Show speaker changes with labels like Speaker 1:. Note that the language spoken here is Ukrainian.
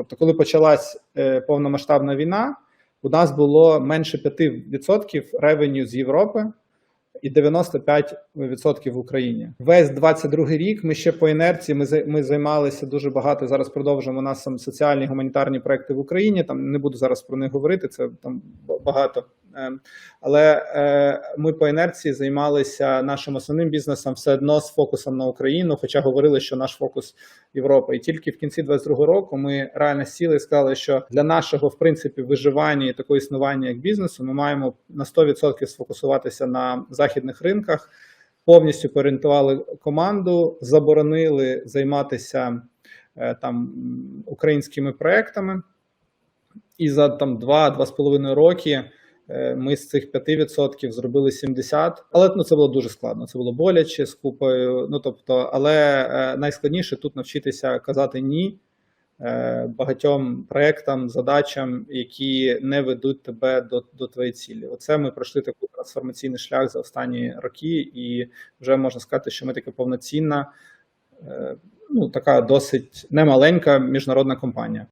Speaker 1: Тобто, коли почалась е, повномасштабна війна, у нас було менше 5% ревеню з Європи і 95% в Україні. Весь 22 рік ми ще по інерції. Ми ми займалися дуже багато. Зараз продовжуємо у нас там соціальні гуманітарні проекти в Україні. Там не буду зараз про них говорити. Це там багато. Ем, Але е, ми по інерції займалися нашим основним бізнесом все одно з фокусом на Україну, хоча говорили, що наш фокус Європа. І тільки в кінці 22 року ми реально сіли і сказали, що для нашого в принципі виживання і такого існування як бізнесу ми маємо на 100% сфокусуватися на західних ринках. Повністю переорієнтували команду, заборонили займатися е, там українськими проектами. І за там 2-2,5 роки е, ми з цих 5% зробили 70%. Але ну, це було дуже складно. Це було боляче з купою. Ну тобто, але е, найскладніше тут навчитися казати ні е, багатьом проектам, задачам, які не ведуть тебе до, до твоєї цілі. Оце ми пройшли такий трансформаційний шлях за останні роки, і вже можна сказати, що ми така повноцінна, е, ну така досить немаленька міжнародна компанія.